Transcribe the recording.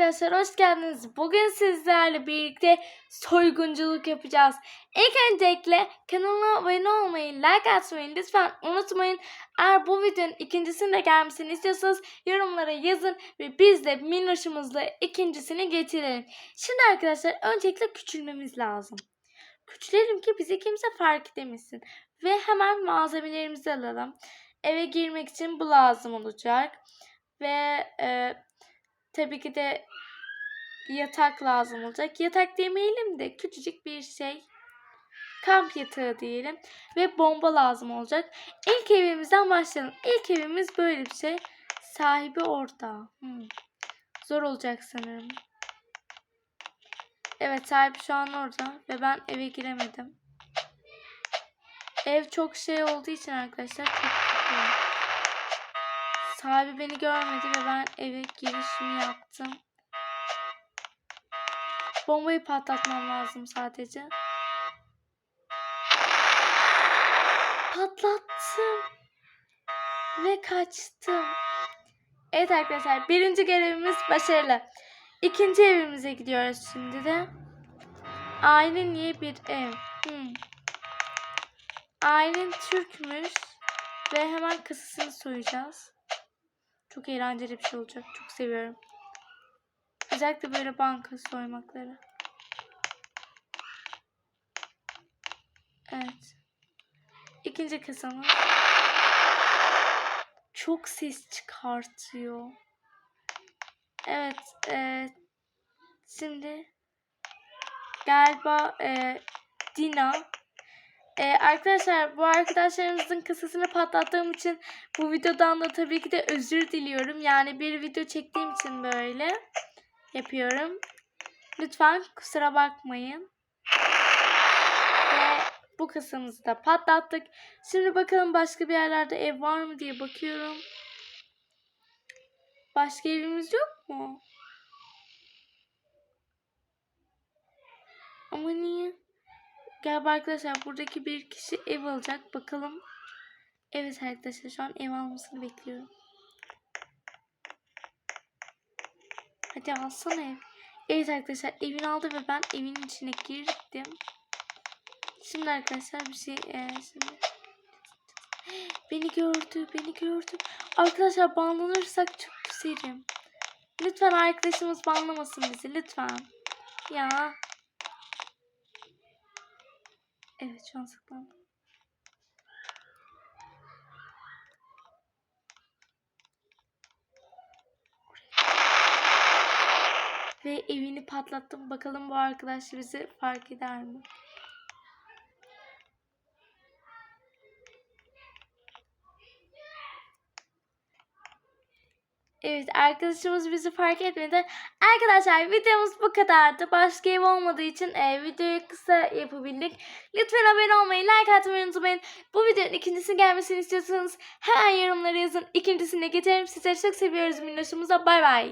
arkadaşlar hoş geldiniz. Bugün sizlerle birlikte soygunculuk yapacağız. İlk öncelikle kanalıma abone olmayı, like atmayı lütfen unutmayın. Eğer bu videonun ikincisinin de gelmesini istiyorsanız yorumlara yazın ve biz de minnoşumuzla ikincisini getirelim. Şimdi arkadaşlar öncelikle küçülmemiz lazım. Küçülelim ki bizi kimse fark edemesin. Ve hemen malzemelerimizi alalım. Eve girmek için bu lazım olacak. Ve e, tabii ki de yatak lazım olacak. Yatak demeyelim de küçücük bir şey. Kamp yatağı diyelim. Ve bomba lazım olacak. İlk evimizden başlayalım. İlk evimiz böyle bir şey. Sahibi orada. Hmm. Zor olacak sanırım. Evet sahibi şu an orada. Ve ben eve giremedim. Ev çok şey olduğu için arkadaşlar çok kötü. Sahibi beni görmedi ve ben eve girişimi yaptım. Bombayı patlatmam lazım sadece. Patlattım. Ve kaçtım. Evet arkadaşlar birinci görevimiz başarılı. İkinci evimize gidiyoruz şimdi de. Aile niye bir ev? Hmm. Ailen Türkmüş. Ve hemen kasasını soyacağız. Çok eğlenceli bir şey olacak. Çok seviyorum. Özellikle böyle banka soymakları. Evet. İkinci kasamız. Çok ses çıkartıyor. Evet. E, şimdi galiba e, Dina ee, arkadaşlar bu arkadaşlarımızın kasasını patlattığım için bu videodan da tabii ki de özür diliyorum. Yani bir video çektiğim için böyle yapıyorum. Lütfen kusura bakmayın. Ve bu kasamızı da patlattık. Şimdi bakalım başka bir yerlerde ev var mı diye bakıyorum. Başka evimiz yok mu? Ama niye? Galiba arkadaşlar buradaki bir kişi ev alacak. Bakalım. Evet arkadaşlar şu an ev almasını bekliyorum. Hadi alsana ev. Evet arkadaşlar evini aldı ve ben evin içine girdim. Şimdi arkadaşlar bir şey e, şimdi beni gördü beni gördü. Arkadaşlar banlanırsak çok küserim. Lütfen arkadaşımız banlamasın bizi lütfen. Ya. Evet şu an saklandım. Ve evini patlattım. Bakalım bu arkadaş bizi fark eder mi? Evet arkadaşımız bizi fark etmedi. Arkadaşlar videomuz bu kadardı. Başka ev olmadığı için e, videoyu kısa yapabildik. Lütfen abone olmayı, like atmayı unutmayın. Bu videonun ikincisini gelmesini istiyorsanız hemen yorumlara yazın. İkincisini de getirelim. Sizleri çok seviyoruz minnoşumuza. Bay bay.